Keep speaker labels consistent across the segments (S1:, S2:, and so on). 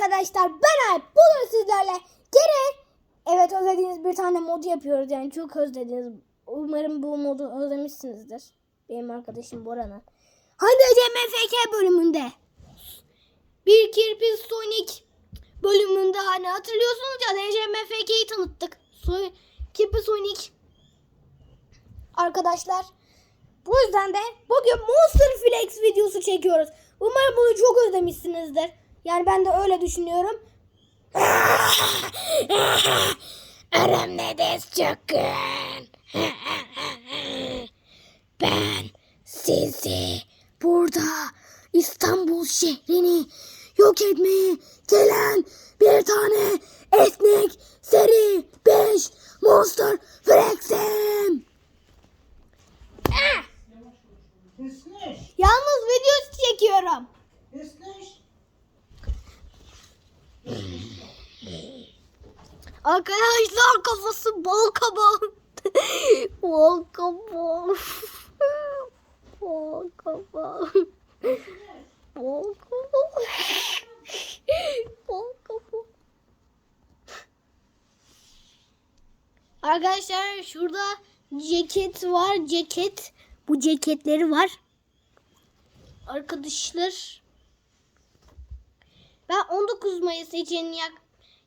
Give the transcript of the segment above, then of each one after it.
S1: arkadaşlar ben Alp. Bugün sizlerle gene evet özlediğiniz bir tane mod yapıyoruz yani çok özlediniz. Umarım bu modu özlemişsinizdir. Benim arkadaşım Boran'a. Hadi CMFK bölümünde. Bir kirpi Sonic bölümünde hani hatırlıyorsunuz ya DCMFK'yi tanıttık. So kirpi Sonic arkadaşlar. Bu yüzden de bugün Monster Flex videosu çekiyoruz. Umarım bunu çok özlemişsinizdir. Yani ben de öyle düşünüyorum. Aramda des çakın. Ben sizi burada İstanbul şehrini yok etmeye gelen bir tane esnek seri 5 Monster.
S2: Esneş,
S1: Yalnız video çekiyorum.
S2: esneş.
S1: Arkadaşlar kafası bal kabağı. bal kabağı. bal kabağı. Bal kabağı. bal kabağı. Arkadaşlar şurada ceket var. Ceket. Bu ceketleri var. Arkadaşlar. Ben 19 Mayıs için yak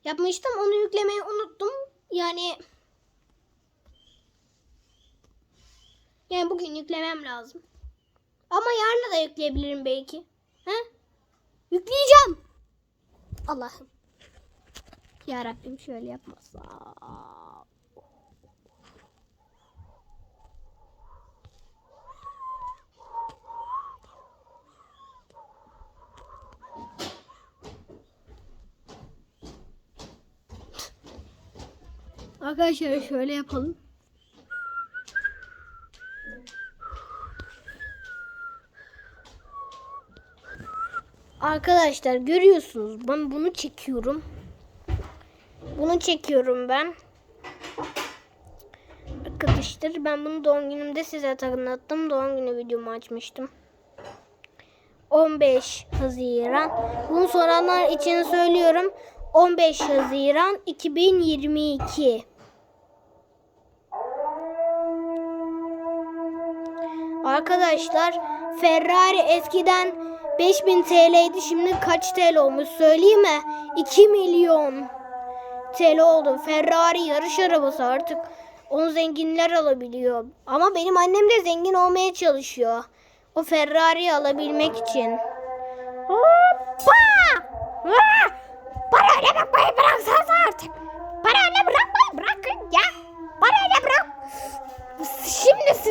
S1: yapmıştım. Onu yüklemeyi unuttum. Yani yani bugün yüklemem lazım. Ama yarın da yükleyebilirim belki. He? Yükleyeceğim. Allah'ım. Ya Rabbim şöyle yapmasa. Arkadaşlar şöyle yapalım. Arkadaşlar görüyorsunuz ben bunu çekiyorum. Bunu çekiyorum ben. Arkadaşlar ben bunu doğum günümde size tanıttım. Doğum günü videomu açmıştım. 15 Haziran. Bunu soranlar için söylüyorum. 15 Haziran 2022. Arkadaşlar Ferrari eskiden 5000 TL'ydi şimdi kaç TL olmuş söyleyeyim mi? 2 milyon TL oldu. Ferrari yarış arabası artık. Onu zenginler alabiliyor. Ama benim annem de zengin olmaya çalışıyor. O Ferrari'yi alabilmek için. Hoppa! Bana öyle bakmayı bıraksanız artık. Bana öyle bırakmayı bırakın ya. Bana öyle bırak. Şimdi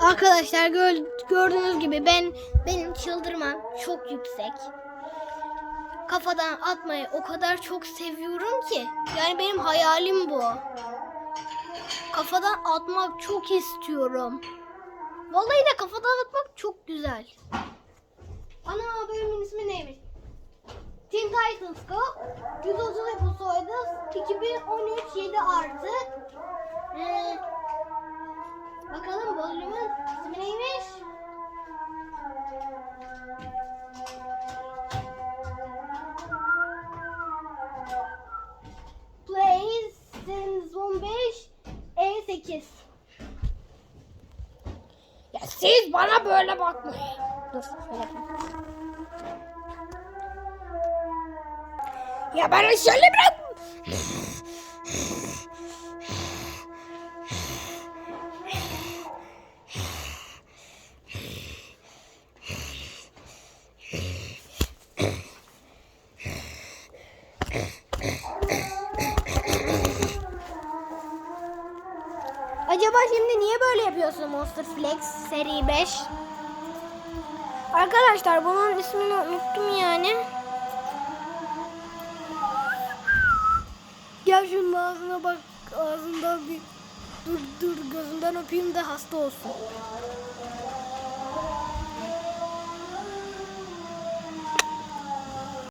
S1: Arkadaşlar gör- gördüğünüz gibi ben benim çıldırmam çok yüksek. Kafadan atmayı o kadar çok seviyorum ki. Yani benim hayalim bu. Kafadan atmak çok istiyorum. Vallahi de kafadan atmak çok güzel. Ana bölümün ismi neymiş? Teen Titans Go 130 episodu 2013 7 artı
S3: siz bana böyle bakmayın.
S1: Dur şöyle yapayım.
S3: Ya bana şöyle bırak.
S1: acaba şimdi niye böyle yapıyorsun Monster Flex seri 5? Arkadaşlar bunun ismini unuttum yani. Gel şunun ağzına bak. Ağzından bir dur dur gözünden öpeyim de hasta olsun.